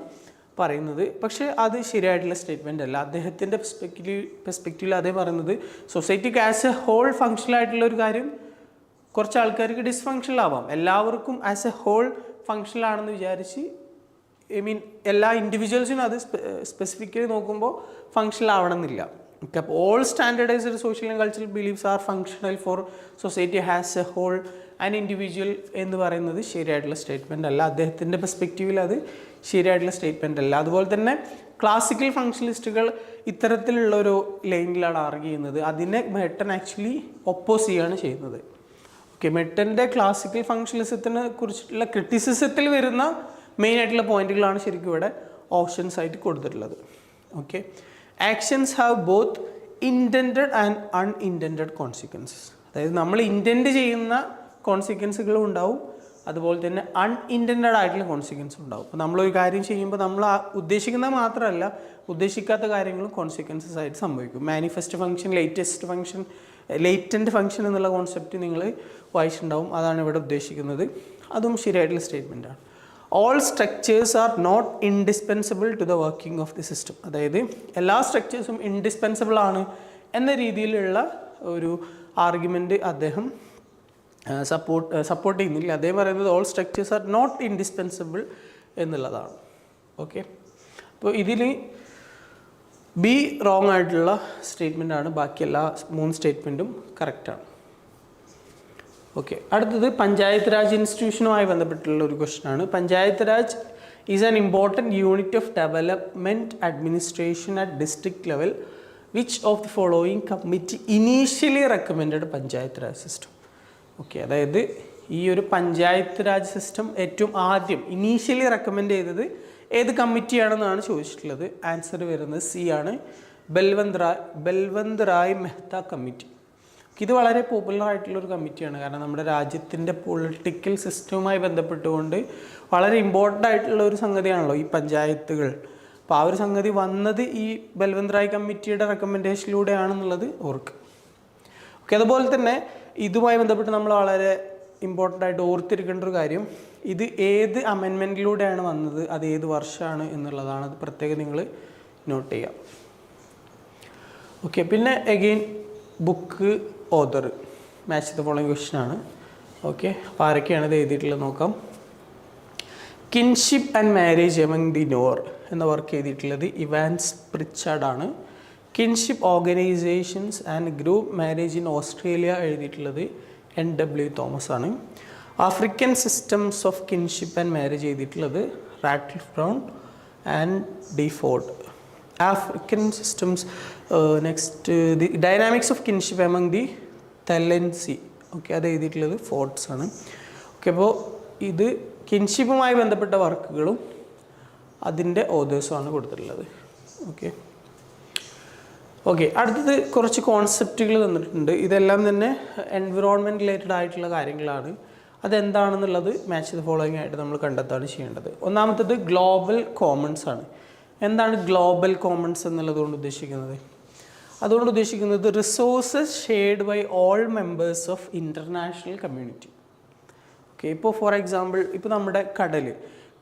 പറയുന്നത്. പക്ഷേ അത് ശരിയായിട്ടുള്ള സ്റ്റേറ്റ്മെന്റ് അല്ല. അദ്ദേഹത്തിന്റെ പെർസ്പെക്റ്റീവ് പെർസ്പെക്റ്റീവിൽ അതേ പറയുന്നത് സൊസൈറ്റിക്ക് ആസ് എ ഹോൾ ഫങ്ഷണൽ ആയിട്ടുള്ള ഒരു കാര്യം കുറച്ച് ആൾക്കാർക്ക് ഡിസ്ഫങ്ഷണൽ ആവാം. എല്ലാവർക്കും ആസ് എ ഹോൾ ഫങ്ഷണൽ ആണെന്ന് വിചാരിച്ച് ഐ മീൻ എല്ലാ ഇൻഡിവിജ്വൽസിനും അത് സ്പെസിഫിക്കലി നോക്കുമ്പോൾ ഫങ്ഷണൽ ആവണമെന്നില്ല. അപ്പോൾ all standardised social and cultural beliefs are functional for society has a whole and individual എന്ന് പറയുന്നത് ശരിയായിട്ടുള്ള സ്റ്റേറ്റ്മെന്റ് അല്ല. അദ്ദേഹത്തിന്റെ പെർസ്പെക്റ്റീവിൽ അത് ശരിയായിട്ടുള്ള സ്റ്റേറ്റ്മെന്റ് അല്ല. അതുപോലെ തന്നെ ക്ലാസിക്കൽ ഫങ്ഷണലിസ്റ്റുകൾ ഇത്തരത്തിലുള്ള ഒരു ലൈനിലാണ് ആർഗ്യ ചെയ്യുന്നത്. അതിനെ മെട്ടൻ ആക്ച്വലി ഒപ്പോസ് ചെയ്യുകയാണ് ചെയ്യുന്നത്. ഓക്കെ മെട്ടന്റെ ക്ലാസിക്കൽ ഫങ്ഷണലിസത്തിനെ കുറിച്ചിട്ടുള്ള ക്രിറ്റിസിസത്തിൽ വരുന്ന മെയിൻ ആയിട്ടുള്ള പോയിന്റുകളാണ് ശരിക്കും ഇവിടെ ഓപ്ഷൻസ് ആയിട്ട് കൊടുത്തിട്ടുള്ളത്. Okay actions have both intended and unintended consequences അതായത് നമ്മൾ ഇന്റന്റ് ചെയ്യുന്ന കോൺസിക്വൻസുകളും ഉണ്ടാവും അതുപോലെ തന്നെ അൺഇന്റന്റഡ് ആയിട്ടുള്ള കോൺസിക്വൻസ് ഉണ്ടാവും. അപ്പോൾ നമ്മളൊരു കാര്യം ചെയ്യുമ്പോൾ നമ്മൾ ഉദ്ദേശിക്കുന്നത് മാത്രമല്ല ഉദ്ദേശിക്കാത്ത കാര്യങ്ങളും കോൺസിക്വൻസസ് ആയിട്ട് സംഭവിക്കും. Manifest function latest function latent function എന്നുള്ള കോൺസെപ്റ്റ് നിങ്ങൾ വായിച്ചിട്ടുണ്ടാവും. അതാണ് ഇവിടെ ഉദ്ദേശിക്കുന്നത്. അതും ശരിയായിട്ടുള്ള സ്റ്റേറ്റ്മെന്റാണ് all structures are not indispensable to the working of the system അതായത് എല്ലാ സ്ട്രക്ചേഴ്സും ഇൻഡിസ്പെൻസിബിൾ ആണ് എന്ന രീതിയിലുള്ള ഒരു ആർഗ്യുമെന്റ് അദ്ദേഹം സപ്പോർട്ട് സപ്പോർട്ട് ചെയ്യുന്നില്ല. അദ്ദേഹം പറയുന്നത് all structures are not indispensable എന്നുള്ളതാണ്. ഓക്കെ അപ്പോൾ ഇതിൽ ബി റോങ് ആയിട്ടുള്ള സ്റ്റേറ്റ്മെന്റ് ആണ്. ബാക്കി എല്ലാ മൂന്ന് സ്റ്റേറ്റ്മെന്റും കറക്റ്റാണ് ഓക്കെ അടുത്തത് പഞ്ചായത്ത് രാജ് ഇൻസ്റ്റിറ്റ്യൂഷനുമായി ബന്ധപ്പെട്ടുള്ള ഒരു ക്വസ്റ്റൻ ആണ്. Panchayat raj is an important unit of development administration at district level which of the following committee initially recommend panchayat raj system okay അതായത് ഈ ഒരു പഞ്ചായത്ത് രാജ് സിസ്റ്റം ഏറ്റവും ആദ്യം ഇനീഷ്യലി റെക്കമെൻഡ് ചെയ്തത് ഏത് കമ്മിറ്റിയാണെന്നാണ് ചോദിച്ചിട്ടുള്ളത്? ആൻസർ വരുന്നത് സി ആണ്. ബൽവന്ത് റായ് ബൽവന്ത് റായ് മെഹ്ത കമ്മിറ്റി ഇത് വളരെ പോപ്പുലർ ആയിട്ടുള്ള ഒരു കമ്മിറ്റിയാണ് കാരണം നമ്മുടെ രാജ്യത്തിന്റെ പൊളിറ്റിക്കൽ സിസ്റ്റവുമായി ബന്ധപ്പെട്ടുകൊണ്ട് വളരെ ഇമ്പോർട്ടന്റ് ആയിട്ടുള്ള ഒരു സംഗതിയാണല്ലോ ഈ പഞ്ചായത്തുകൾ. അപ്പോൾ ആ ഒരു സംഗതി വന്നത് ഈ ബൽവന്ത് റായ് കമ്മിറ്റിയുടെ റെക്കമെൻഡേഷനിലൂടെയാണെന്നുള്ളത് ഓർക്ക്. ഓക്കെ അതുപോലെ തന്നെ ഇതുമായി ബന്ധപ്പെട്ട് നമ്മൾ വളരെ ഇമ്പോർട്ടന്റ് ആയിട്ട് ഓർത്തിരിക്കേണ്ട ഒരു കാര്യം. ഇത് ഏത് അമെൻമെന്റിലൂടെയാണ് വന്നത്? അത് ഏത് വർഷമാണ് എന്നുള്ളതാണ്. അത് പ്രത്യേകം നിങ്ങൾ നോട്ട് ചെയ്യുക. ഓക്കെ പിന്നെ again book author match the following question ആണ്. ഓക്കെ അപ്പോൾ ആരൊക്കെയാണ് ഇത് എഴുതിയിട്ടുള്ളത് നോക്കാം. Kinship and marriage among the Nuer എന്ന വർക്ക് എഴുതിയിട്ടുള്ളത് Evans പ്രിച്ചാർഡാണ് kinship organisations and group marriage in Australia എഴുതിയിട്ടുള്ളത് എൻ ഡബ്ല്യു തോമസ് ആണ്. African systems of kinship and marriage എഴുതിയിട്ടുള്ളത് Radcliffe Brown and Forde African systems next the dynamics of kinship among the Tallensi okay അത് എഴുതിയിട്ടുള്ളത് forts ആണ്. Okay അപ്പോൾ ഇത് കിൻഷിപ്പുമായി ബന്ധപ്പെട്ട വർക്കുകളും അതിന്റെ ഓതേഴ്സുമാണ് കൊടുത്തിട്ടുള്ളത്. ഓക്കെ. ഓക്കെ അടുത്തത് കുറച്ച് കോൺസെപ്റ്റുകൾ തന്നിട്ടുണ്ട്. ഇതെല്ലാം തന്നെ എൻവിറോൺമെന്റ് റിലേറ്റഡ് ആയിട്ടുള്ള കാര്യങ്ങളാണ്. അതെന്താണെന്നുള്ളത് മാച്ച് ദ ഫോളോയിങ് ആയിട്ട് നമ്മൾ കണ്ടെത്താണ് ചെയ്യേണ്ടത്. ഒന്നാമത്തത് ഗ്ലോബൽ കോമൺസ് ആണ്. എന്താണ് ഗ്ലോബൽ കോമൺസ് എന്നുള്ളത് കൊണ്ട് ഉദ്ദേശിക്കുന്നത്? അതുകൊണ്ട് ഉദ്ദേശിക്കുന്നത് resources shared by all members of international community okay ഇപ്പോൾ ഫോർ എക്സാമ്പിൾ ഇപ്പോൾ നമ്മുടെ കടൽ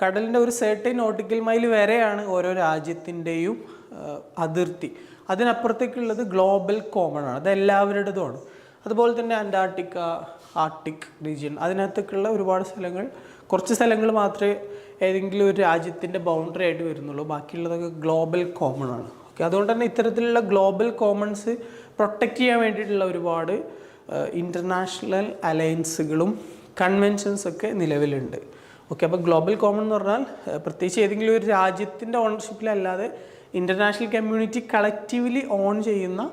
കടലിന്റെ ഒരു സെർട്ടൻ നോട്ടിക്കൽ മൈൽ വരെയാണ് ഓരോ രാജ്യത്തിന്റെയും അതിർത്തി. അതിനപ്പുറത്തേക്കുള്ളത് ഗ്ലോബൽ കോമൺ ആണ്. അത് എല്ലാവരുടേതുമാണ് അതുപോലെ തന്നെ അന്റാർട്ടിക്ക ആർട്ടിക് റീജിയൻ. അതിനകത്തേക്കുള്ള ഒരുപാട് സ്ഥലങ്ങൾ കുറച്ച് സ്ഥലങ്ങൾ മാത്രമേ ഏതെങ്കിലും ഒരു രാജ്യത്തിന്റെ ബൗണ്ടറി ആയിട്ട് വരുന്നുള്ളൂ. ബാക്കിയുള്ളതൊക്കെ ഗ്ലോബൽ കോമൺ ആണ്. ഓക്കെ. അതുകൊണ്ട് തന്നെ ഇത്തരത്തിലുള്ള ഗ്ലോബൽ കോമൺസ് പ്രൊട്ടക്റ്റ് ചെയ്യാൻ വേണ്ടിയിട്ടുള്ള ഒരുപാട് ഇന്റർനാഷണൽ അലയൻസുകളും കൺവെൻഷൻസ് ഒക്കെ നിലവിലുണ്ട്. ഓക്കെ അപ്പോൾ ഗ്ലോബൽ കോമൺ എന്ന് പറഞ്ഞാൽ പ്രത്യേകിച്ച് ഏതെങ്കിലും ഒരു രാജ്യത്തിന്റെ ഓണർഷിപ്പിലല്ലാതെ ഇന്റർനാഷണൽ കമ്മ്യൂണിറ്റി കളക്റ്റീവ്ലി ഓൺ ചെയ്യുന്ന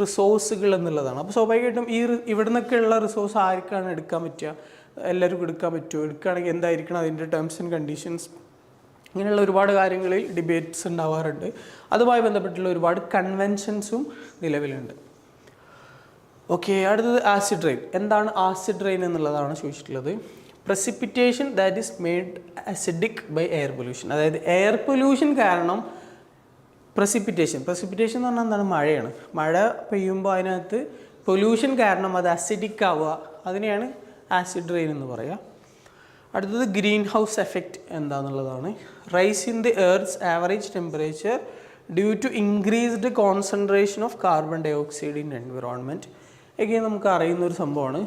റിസോഴ്സുകൾ എന്നുള്ളതാണ്. അപ്പോൾ സ്വാഭാവികമായിട്ടും ഈ ഇവിടെ നിന്നൊക്കെയുള്ള റിസോഴ്സ് ആർക്കാണ് എടുക്കാൻ പറ്റുക? എല്ലാവർക്കും എടുക്കാൻ പറ്റുമോ? എടുക്കുകയാണെങ്കിൽ എന്തായിരിക്കണം അതിന്റെ ടേംസ് ആൻഡ് കണ്ടീഷൻസ് ഇങ്ങനെയുള്ള ഒരുപാട് കാര്യങ്ങളിൽ ഡിബേറ്റ്സ് ഉണ്ടാവാറുണ്ട്. അതുമായി ബന്ധപ്പെട്ടുള്ള ഒരുപാട് കൺവെൻഷൻസും നിലവിലുണ്ട്. ഓക്കെ അടുത്തത് ആസിഡ് റെയിൻ എന്താണ് ആസിഡ് റെയിൻ എന്നുള്ളതാണ് ചോദിച്ചിട്ടുള്ളത്. Precipitation that is made acidic by air pollution അതായത് എയർ പൊല്യൂഷൻ കാരണം പ്രസിപ്പിറ്റേഷൻ പ്രസിപ്പിറ്റേഷൻ എന്ന് പറഞ്ഞാൽ എന്താണ്? മഴയാണ്. മഴ പെയ്യുമ്പോൾ അതിനകത്ത് പൊല്യൂഷൻ കാരണം അത് അസിഡിക് ആവുക. അതിനെയാണ് ആസിഡ് റെയിൻ എന്ന് പറയുക അടുത്തത് greenhouse effect എന്താണെന്നുള്ളതാണ് rise in the earth's average temperature due to increased concentration of carbon dioxide in environment again നമുക്ക് അറിയുന്ന ഒരു സംഭവമാണ്.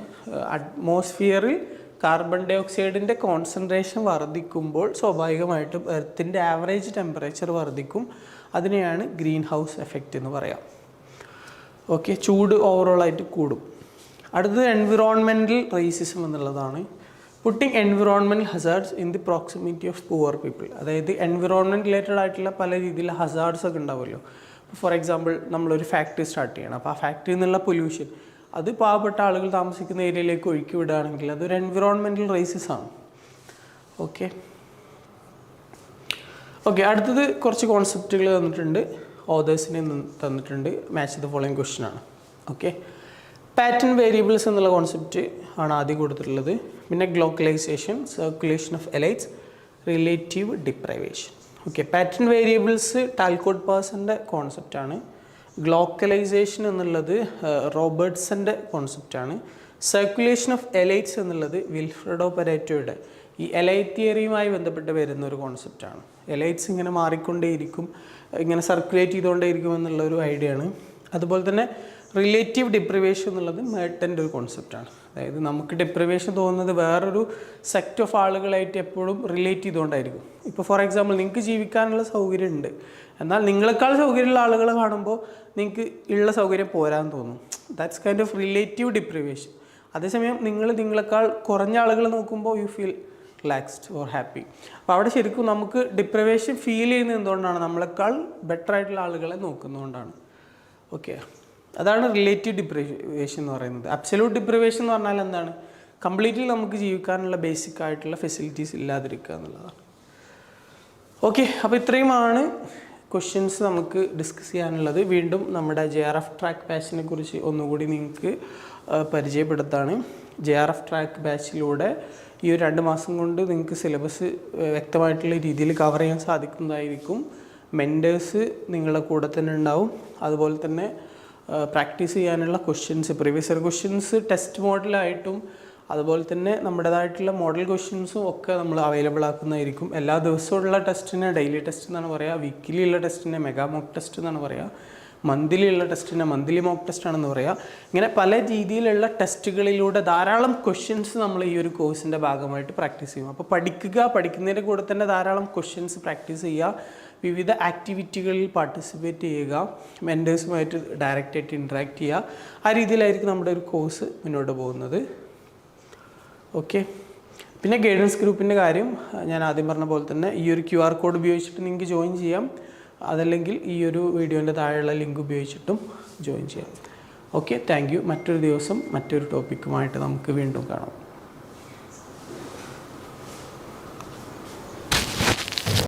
അറ്റ്മോസ്ഫിയറിൽ കാർബൺ ഡൈ ഓക്സൈഡിന്റെ കോൺസെൻട്രേഷൻ വർദ്ധിക്കുമ്പോൾ സ്വാഭാവികമായിട്ടും എർത്തിന്റെ ആവറേജ് ടെമ്പറേച്ചർ വർദ്ധിക്കും. അതിനെയാണ് ഗ്രീൻ ഹൗസ് എഫക്റ്റ് എന്ന് പറയാം. ഓക്കെ ചൂട് ഓവറോളായിട്ട് കൂടും. അടുത്തത് എൻവിറോൺമെന്റൽ റേസിസം എന്നുള്ളതാണ്. Putting environmental hazards in the proximity of poor people. അതായത് എൻവിറോൺമെന്റ് റിലേറ്റഡ് ആയിട്ടുള്ള പല രീതിയിലുള്ള ഹസാർഡ്സ് ഒക്കെ ഉണ്ടാവുമല്ലോ. ഫോർ എക്സാമ്പിൾ നമ്മളൊരു ഫാക്ടറി സ്റ്റാർട്ട് ചെയ്യണം. അപ്പോൾ ആ ഫാക്ടറിയിൽ നിന്നുള്ള പൊല്യൂഷൻ അത് പാവപ്പെട്ട ആളുകൾ താമസിക്കുന്ന ഏരിയയിലേക്ക് ഒഴുക്കി വിടുകയാണെങ്കിൽ അതൊരു എൻവിറോൺമെന്റൽ റേസിസ് ആണ്. ഓക്കെ? ഓക്കെ അടുത്തത് കുറച്ച് കോൺസെപ്റ്റുകൾ തന്നിട്ടുണ്ട്. ഓതേഴ്സിനെ തന്നിട്ടുണ്ട്. മാച്ച് ദ ഫോളോയിങ് ക്വസ്റ്റ്യൻ ആണ്. ഓക്കെ? പാറ്റേൺ വേരിയബിൾസ് എന്നുള്ള കോൺസെപ്റ്റ് ആണ് ആദ്യം കൊടുത്തിട്ടുള്ളത്. പിന്നെ glocalisation circulation of elites relative deprivation okay pattern variables Talcott പേഴ്സന്റെ കോൺസെപ്റ്റാണ് ഗ്ലോക്കലൈസേഷൻ എന്നുള്ളത് റോബർട്ട്സന്റെ കോൺസെപ്റ്റാണ് സർക്കുലേഷൻ ഓഫ് എലൈറ്റ്സ് എന്നുള്ളത് വിൽഫ്രഡോ പെരേറ്റോയുടെ ഈ എലൈറ്റ് തിയറിയുമായി ബന്ധപ്പെട്ട് വരുന്ന ഒരു കോൺസെപ്റ്റാണ് എലൈറ്റ്സ് ഇങ്ങനെ മാറിക്കൊണ്ടേയിരിക്കും ഇങ്ങനെ സർക്കുലേറ്റ് ചെയ്തുകൊണ്ടേയിരിക്കും എന്നുള്ള ഒരു ഐഡിയ ആണ്. അതുപോലെ തന്നെ റിലേറ്റീവ് ഡിപ്രിവേഷൻ എന്നുള്ളത് മേട്ടന്റെ ഒരു കോൺസെപ്റ്റാണ് അതായത് നമുക്ക് ഡിപ്രിവേഷൻ തോന്നുന്നത് വേറൊരു സെക്റ്റ് ഓഫ് ആളുകളായിട്ട് എപ്പോഴും റിലേറ്റ് ചെയ്തുകൊണ്ടായിരിക്കും. ഇപ്പോൾ ഫോർ എക്സാമ്പിൾ നിങ്ങൾക്ക് ജീവിക്കാനുള്ള സൗകര്യം ഉണ്ട് എന്നാൽ നിങ്ങളെക്കാൾ സൗകര്യമുള്ള ആളുകളെ കാണുമ്പോൾ നിങ്ങൾക്ക് ഉള്ള സൗകര്യം പോരാൻ തോന്നും. That's kind of relative deprivation അതേസമയം നിങ്ങൾ നിങ്ങളെക്കാൾ കുറഞ്ഞ ആളുകൾ നോക്കുമ്പോൾ you feel relaxed or happy അപ്പോൾ അവിടെ ശരിക്കും നമുക്ക് ഡിപ്രവേഷൻ ഫീൽ ചെയ്യുന്നത് എന്തുകൊണ്ടാണ്? നമ്മളെക്കാൾ ബെറ്റർ ആയിട്ടുള്ള ആളുകളെ നോക്കുന്നതുകൊണ്ടാണ്. ഓക്കെ അതാണ് റിലേറ്റീവ് ഡിപ്രവേഷൻ എന്ന് പറയുന്നത്. അബ്സല്യൂട്ട് ഡിപ്രവേഷൻ എന്ന് പറഞ്ഞാൽ എന്താണ്? കംപ്ലീറ്റ്ലി നമുക്ക് ജീവിക്കാനുള്ള ബേസിക് ആയിട്ടുള്ള ഫെസിലിറ്റീസ് ഇല്ലാതിരിക്കുക എന്നുള്ളതാണ്. ഓക്കെ അപ്പോൾ ഇത്രയുമാണ് ക്വസ്റ്റ്യൻസ് നമുക്ക് ഡിസ്കസ് ചെയ്യാനുള്ളത്. വീണ്ടും നമ്മുടെ ജെ ആർ എഫ് ട്രാക്ക് ബാച്ചിനെ കുറിച്ച് ഒന്നുകൂടി നിങ്ങൾക്ക് പരിചയപ്പെടുത്താണ്. ജെ ആർ എഫ് ട്രാക്ക് ബാച്ചിലൂടെ ഈ ഒരു രണ്ട് മാസം കൊണ്ട് നിങ്ങൾക്ക് സിലബസ് വ്യക്തമായിട്ടുള്ള രീതിയിൽ കവർ ചെയ്യാൻ സാധിക്കുന്നതായിരിക്കും. മെന്റേഴ്സ് നിങ്ങളുടെ കൂടെ തന്നെ ഉണ്ടാവും. അതുപോലെ തന്നെ പ്രാക്ടീസ് ചെയ്യാനുള്ള questions previous year questions test മോഡലായിട്ടും അതുപോലെ തന്നെ നമ്മുടേതായിട്ടുള്ള മോഡൽ ക്വസ്റ്റ്യൻസും ഒക്കെ നമ്മൾ അവൈലബിൾ ആക്കുന്നതായിരിക്കും. എല്ലാ ദിവസവും ഉള്ള ടെസ്റ്റിനെ ഡെയിലി ടെസ്റ്റ് എന്നാണ് പറയുക വീക്കിലി ഉള്ള ടെസ്റ്റിനെ മെഗാ മോക്ക് ടെസ്റ്റ് എന്നാണ് പറയുക മന്ത്ലി ഉള്ള ടെസ്റ്റിനെ മന്ത്ലി മോക്ക് ടെസ്റ്റ് ആണെന്ന് പറയുക ഇങ്ങനെ പല രീതിയിലുള്ള ടെസ്റ്റുകളിലൂടെ ധാരാളം ക്വസ്റ്റ്യൻസ് നമ്മൾ ഈ ഒരു കോഴ്സിന്റെ ഭാഗമായിട്ട് പ്രാക്ടീസ് ചെയ്യും. അപ്പോൾ പഠിക്കുക പഠിക്കുന്നതിന്റെ കൂടെ തന്നെ ധാരാളം ക്വസ്റ്റ്യൻസ് പ്രാക്ടീസ് ചെയ്യുക. വിവിധ ആക്ടിവിറ്റികളിൽ പാർട്ടിസിപ്പേറ്റ് ചെയ്യുക മെന്റേഴ്സുമായിട്ട് ഡയറക്റ്റായിട്ട് ഇൻട്രാക്ട് ചെയ്യുക ആ രീതിയിലായിരിക്കും നമ്മുടെ ഒരു കോഴ്സ് മുന്നോട്ട് പോകുന്നത്. ഓക്കെ പിന്നെ ഗൈഡൻസ് ഗ്രൂപ്പിന്റെ കാര്യം ഞാൻ ആദ്യം പറഞ്ഞ പോലെ തന്നെ ഈ ഒരു ക്യു ആർ കോഡ് ഉപയോഗിച്ചിട്ട് നിങ്ങൾക്ക് ജോയിൻ ചെയ്യാം. അതല്ലെങ്കിൽ ഈ ഒരു വീഡിയോന്റെ താഴെയുള്ള ലിങ്ക് ഉപയോഗിച്ചിട്ടും ജോയിൻ ചെയ്യാം. ഓക്കെ താങ്ക് മറ്റൊരു ദിവസം മറ്റൊരു ടോപ്പിക്കുമായിട്ട് നമുക്ക് വീണ്ടും കാണാം.